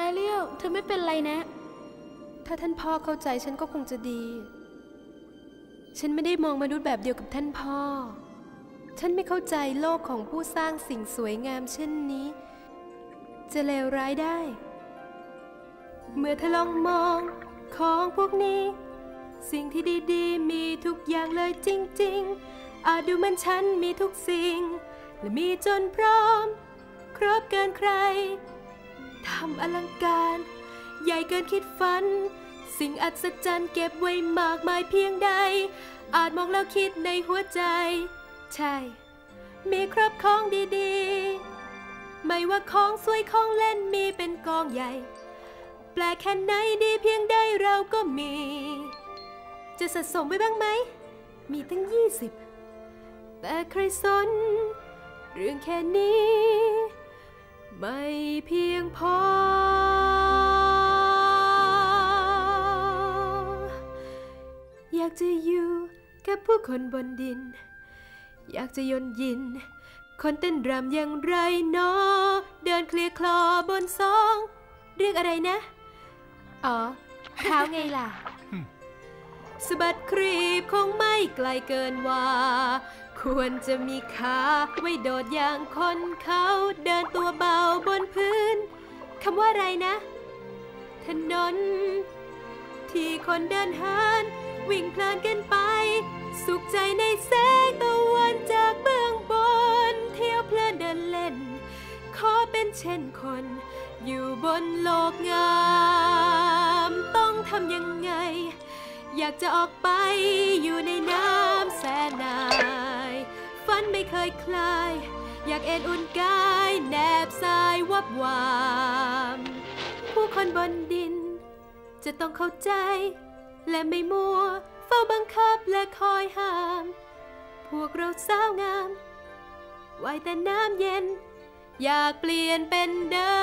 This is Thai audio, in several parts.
แอเรียลเธอไม่เป็นไรนะ ถ้าท่านพ่อเข้าใจฉันก็คงจะดี ฉันไม่ได้มองมนุษย์แบบเดียวกับท่านพ่อ ฉันไม่เข้าใจโลกของผู้สร้างสิ่งสวยงามเช่นนี้ จะเลวร้ายได้ เมื่อเธอลองมองของพวกนี้ สิ่งที่ดีๆ มีทุกอย่างเลยจริง ๆ อาจดูเหมันฉันมีทุกสิ่ง และมีจนพร้อม ครบเกินใคร ทำอลังการ ใหญ่เกินคิดฝัน สิ่งอัศจรรย์เก็บไว้มากมายเพียงใด อาจมองแล้วคิดในหัวใจ ใช่ มีครอบของดีๆ ไม่ว่าของสวยของเล่นมีเป็นกองใหญ่ แปลแค่ไหนดีเพียงใดเราก็มี จะสะสมไว้บ้างไหม มีตั้งยี่สิบแต่ใครสน เรื่องแค่นี้ ไม่เพียงพอ อยากจะอยู่กับผู้คนบนดิน อยากจะยนยิน คนเต้นรำอย่างไรเนาะเดินเคลียร์คลอบนซอง เรียกอะไรนะ อ๋อเท้าไงล่ะสะบัดครีบคงไม่ไกลเกินว่า ควรจะมีขาไว้โดดอย่างคนเขาเดินตัวเบาบนพื้นคำว่าอะไรนะ ถนน ที่คนเดินหาน วิ่งเพลินกันไป สุขใจในแสงตะวันจากเบื้องบน เที่ยวเพลินเดินเล่น ขอเป็นเช่นคน อยู่บนโลกงาม ต้องทำยังไง อยากจะออกไปอยู่ในน้ำแสนนาย ฝันไม่เคยคลาย อยากเอ็นอุ่นกายแนบสายวับวาม ผู้คนบนดิน จะต้องเข้าใจ และไม่มัว เฝ้าบังคับและคอยห้าม พวกเราสาวงามไว้แต่น้ำเย็น อยากเปลี่ยนเป็นเดิ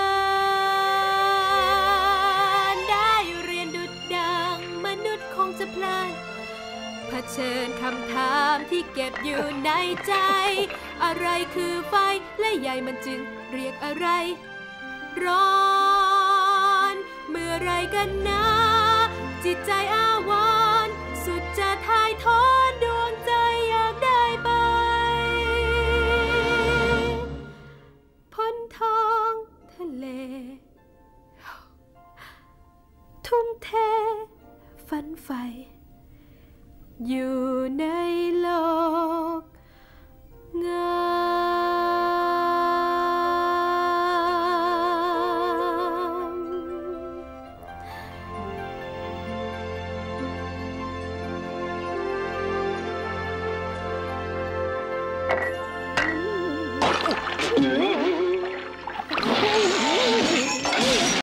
นได้เรียนดุดดังมนุษย์คงจะพลาดเผชิญคำถามที่เก็บอยู่ในใจ อะไรคือไฟและใหญ่มันจึงเรียกอะไร ร้อน เมื่อไรกันนะ จิตใจอาวรสุดจะทายทอนดวงใจอยากได้ไป พ้นท้องทะเล ทุ่มเท ฝันใฝ่อยู่ในโลก